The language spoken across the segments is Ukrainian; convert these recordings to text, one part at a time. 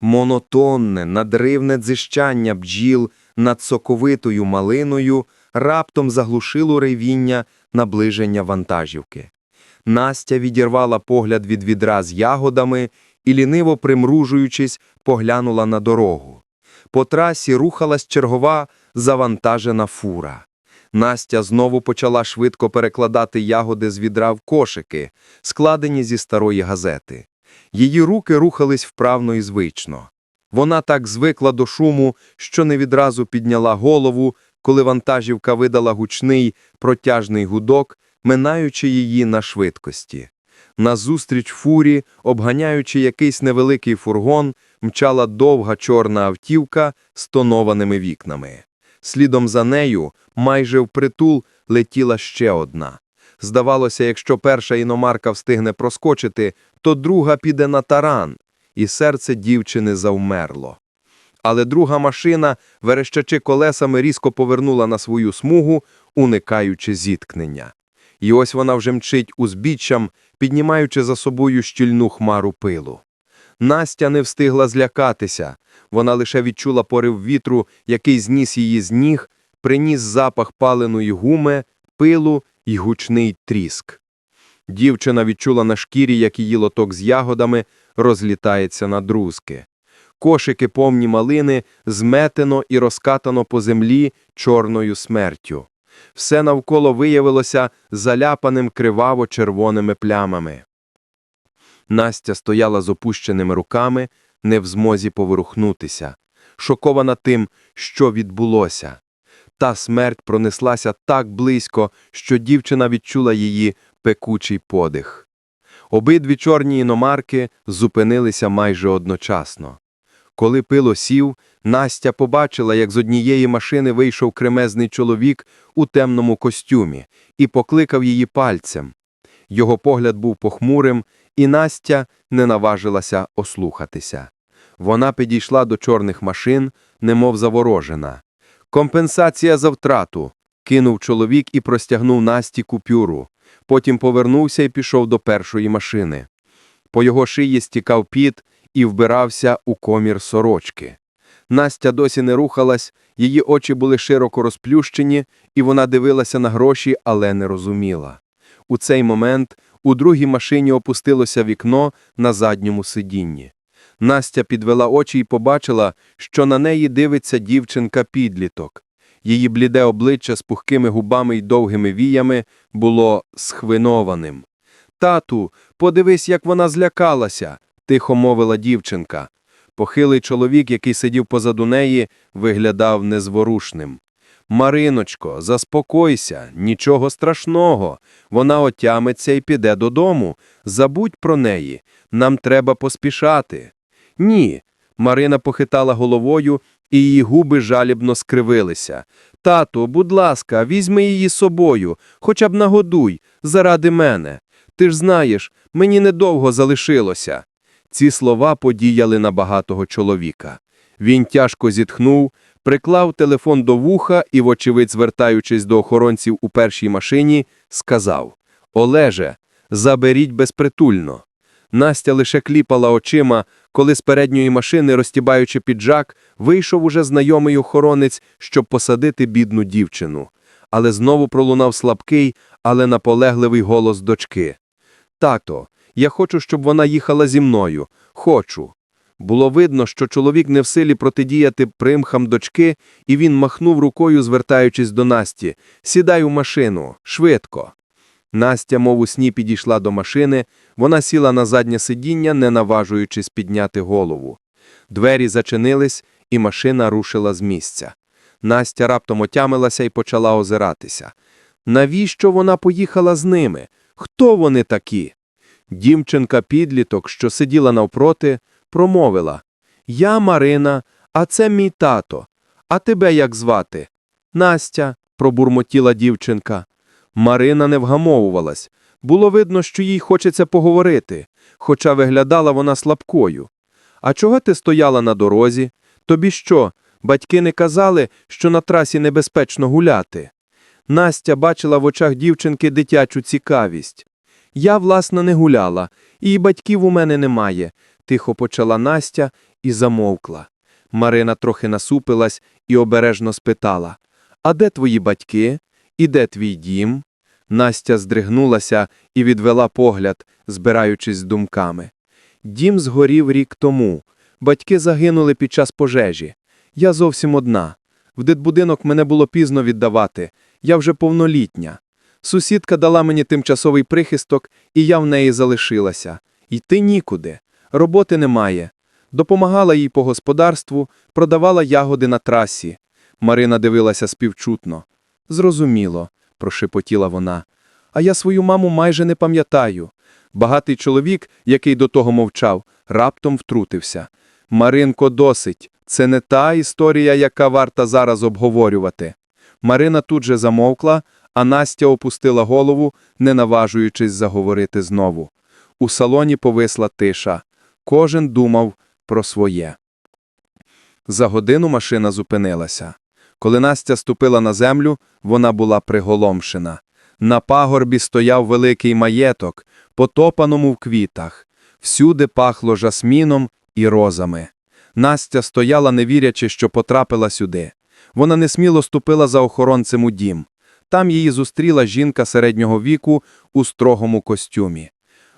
Монотонне, надривне дзижчання бджіл над соковитою малиною раптом заглушило ревіння наближення вантажівки. Настя відірвала погляд від відра з ягодами і, ліниво примружуючись, поглянула на дорогу. По трасі рухалась чергова завантажена фура. Настя знову почала швидко перекладати ягоди з відра в кошики, складені зі старої газети. Її руки рухались вправно і звично. Вона так звикла до шуму, що не відразу підняла голову, коли вантажівка видала гучний протяжний гудок, минаючи її на швидкості. Назустріч фурі, обганяючи якийсь невеликий фургон, мчала довга чорна автівка з тонованими вікнами. Слідом за нею, майже впритул, летіла ще одна. Здавалося, якщо перша іномарка встигне проскочити, то друга піде на таран, і серце дівчини завмерло. Але друга машина, верещачи колесами, різко повернула на свою смугу, уникаючи зіткнення. І ось вона вже мчить узбіччям, піднімаючи за собою щільну хмару пилу. Настя не встигла злякатися. Вона лише відчула порив вітру, який зніс її з ніг, приніс запах паленої гуми, пилу й гучний тріск. Дівчина відчула на шкірі, як її лоток з ягодами розлітається на друзки. Кошики повні малини зметено і розкатано по землі чорною смертю. Все навколо виявилося заляпаним криваво-червоними плямами. Настя стояла з опущеними руками, не в змозі поворухнутися, шокована тим, що відбулося. Та смерть пронеслася так близько, що дівчина відчула її пекучий подих. Обидві чорні іномарки зупинилися майже одночасно. Коли пило сів, Настя побачила, як з однієї машини вийшов кремезний чоловік у темному костюмі і покликав її пальцем. Його погляд був похмурим, і Настя не наважилася ослухатися. Вона підійшла до чорних машин, немов заворожена. Компенсація за втрату. кинув чоловік і простягнув Насті купюру. Потім повернувся і пішов до першої машини. По його шиї стікав піт і вбирався у комір сорочки. Настя досі не рухалась, її очі були широко розплющені, і вона дивилася на гроші, але не розуміла. У цей момент у другій машині опустилося вікно на задньому сидінні. Настя підвела очі і побачила, що на неї дивиться дівчинка-підліток. Її бліде обличчя з пухкими губами й довгими віями було схвинованим. Тату, подивись, як вона злякалася, тихо мовила дівчинка. Похилий чоловік, який сидів позаду неї, виглядав незворушним. Мариночко, заспокойся, нічого страшного. Вона отямиться і піде додому. Забудь про неї. Нам треба поспішати. Ні. Марина похитала головою, і її губи жалібно скривилися. Тату, будь ласка, візьми її з собою, хоча б нагодуй, заради мене. Ти ж знаєш, мені недовго залишилося. Ці слова подіяли на багатого чоловіка. Він тяжко зітхнув, приклав телефон до вуха і, вочевидь, звертаючись до охоронців у першій машині, сказав Олеже, заберіть безпритульно. Настя лише кліпала очима, коли з передньої машини, розтібаючи піджак, вийшов уже знайомий охоронець, щоб посадити бідну дівчину. Але знову пролунав слабкий, але наполегливий голос дочки. Тато, я хочу, щоб вона їхала зі мною. Хочу. Було видно, що чоловік не в силі протидіяти примхам дочки, і він махнув рукою, звертаючись до Насті. Сідай у машину, швидко. Настя, мов у сні, підійшла до машини, вона сіла на заднє сидіння, не наважуючись підняти голову. Двері зачинились, і машина рушила з місця. Настя раптом отямилася і почала озиратися. Навіщо вона поїхала з ними? Хто вони такі? Дівчинка-підліток, що сиділа навпроти, промовила Я Марина, а це мій тато. А тебе як звати? Настя, пробурмотіла дівчинка. Марина не вгамовувалась. Було видно, що їй хочеться поговорити, хоча виглядала вона слабкою. А чого ти стояла на дорозі? Тобі що, батьки не казали, що на трасі небезпечно гуляти? Настя бачила в очах дівчинки дитячу цікавість. Я, власне, не гуляла, і батьків у мене немає. тихо почала Настя і замовкла. Марина трохи насупилась і обережно спитала: А де твої батьки? І де твій дім? Настя здригнулася і відвела погляд, збираючись з думками. Дім згорів рік тому. Батьки загинули під час пожежі. Я зовсім одна. В дитбудинок мене було пізно віддавати. Я вже повнолітня. Сусідка дала мені тимчасовий прихисток, і я в неї залишилася. Йти нікуди. Роботи немає. Допомагала їй по господарству, продавала ягоди на трасі. Марина дивилася співчутно. Зрозуміло, прошепотіла вона. А я свою маму майже не пам'ятаю. Багатий чоловік, який до того мовчав, раптом втрутився. Маринко, досить. Це не та історія, яка варта зараз обговорювати. Марина тут же замовкла, а Настя опустила голову, не наважуючись заговорити знову. У салоні повисла тиша. Кожен думав про своє. За годину машина зупинилася. Коли Настя ступила на землю, вона була приголомшена. На пагорбі стояв великий маєток, потопаному в квітах. Всюди пахло жасміном і розами. Настя стояла, не вірячи, що потрапила сюди. Вона несміло ступила за охоронцем у дім. Там її зустріла жінка середнього віку у строгому костюмі.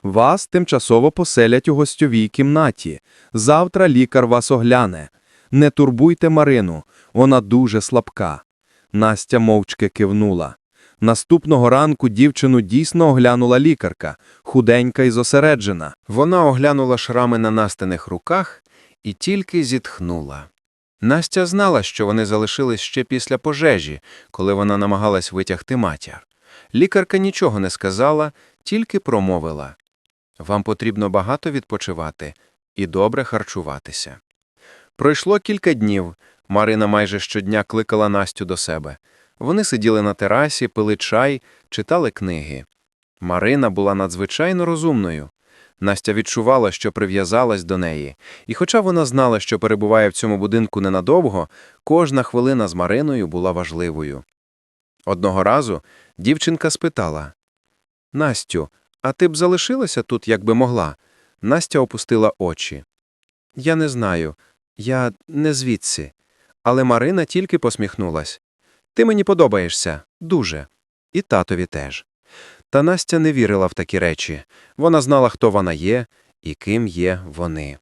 Вас тимчасово поселять у гостьовій кімнаті. Завтра лікар вас огляне. Не турбуйте Марину, вона дуже слабка. Настя мовчки кивнула. Наступного ранку дівчину дійсно оглянула лікарка, худенька і зосереджена. Вона оглянула шрами на настених руках і тільки зітхнула. Настя знала, що вони залишились ще після пожежі, коли вона намагалась витягти матір. Лікарка нічого не сказала, тільки промовила. Вам потрібно багато відпочивати і добре харчуватися. Пройшло кілька днів. Марина майже щодня кликала Настю до себе. Вони сиділи на терасі, пили чай, читали книги. Марина була надзвичайно розумною. Настя відчувала, що прив'язалась до неї, і хоча вона знала, що перебуває в цьому будинку ненадовго, кожна хвилина з Мариною була важливою. Одного разу дівчинка спитала Настю, а ти б залишилася тут, якби могла? Настя опустила очі. Я не знаю, я не звідси. Але Марина тільки посміхнулась. Ти мені подобаєшся дуже. І татові теж. Та Настя не вірила в такі речі. Вона знала, хто вона є і ким є вони.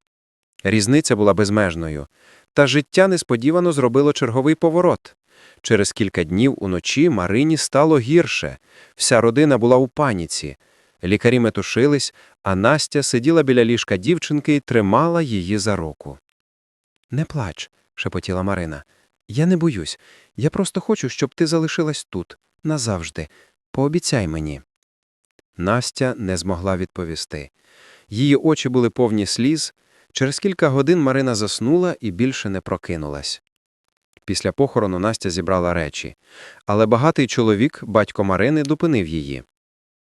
Різниця була безмежною. Та життя несподівано зробило черговий поворот. Через кілька днів уночі Марині стало гірше. Вся родина була у паніці. Лікарі метушились, а Настя сиділа біля ліжка дівчинки і тримала її за руку. Не плач, шепотіла Марина. Я не боюсь. Я просто хочу, щоб ти залишилась тут, назавжди. Пообіцяй мені. Настя не змогла відповісти. Її очі були повні сліз. Через кілька годин Марина заснула і більше не прокинулась. Після похорону Настя зібрала речі, але багатий чоловік, батько Марини, допинив її.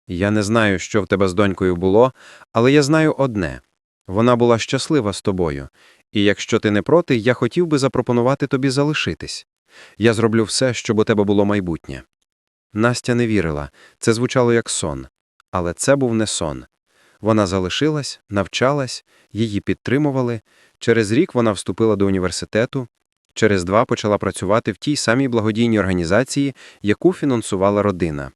Я не знаю, що в тебе з донькою було, але я знаю одне вона була щаслива з тобою, і якщо ти не проти, я хотів би запропонувати тобі залишитись. Я зроблю все, щоб у тебе було майбутнє. Настя не вірила, це звучало як сон, але це був не сон. Вона залишилась, навчалась, її підтримували. Через рік вона вступила до університету, через два почала працювати в тій самій благодійній організації, яку фінансувала родина.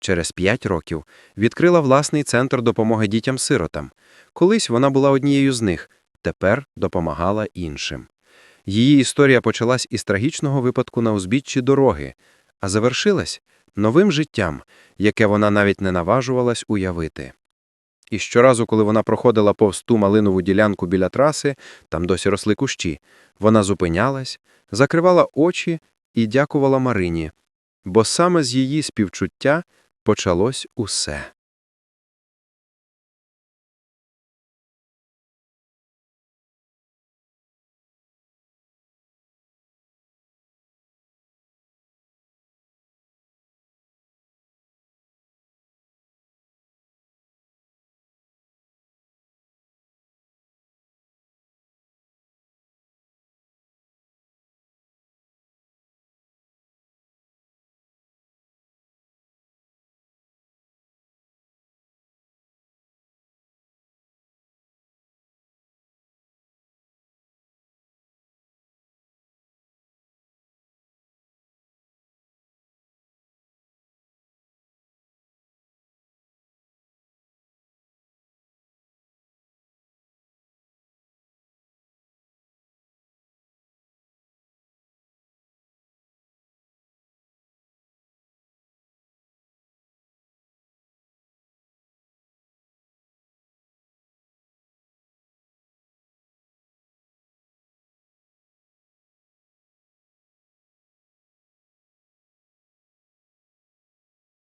Через п'ять років відкрила власний центр допомоги дітям-сиротам. Колись вона була однією з них, тепер допомагала іншим. Її історія почалась із трагічного випадку на узбіччі дороги, а завершилась новим життям, яке вона навіть не наважувалась уявити. І щоразу, коли вона проходила повз ту малинову ділянку біля траси, там досі росли кущі, вона зупинялась, закривала очі і дякувала Марині, бо саме з її співчуття почалось усе.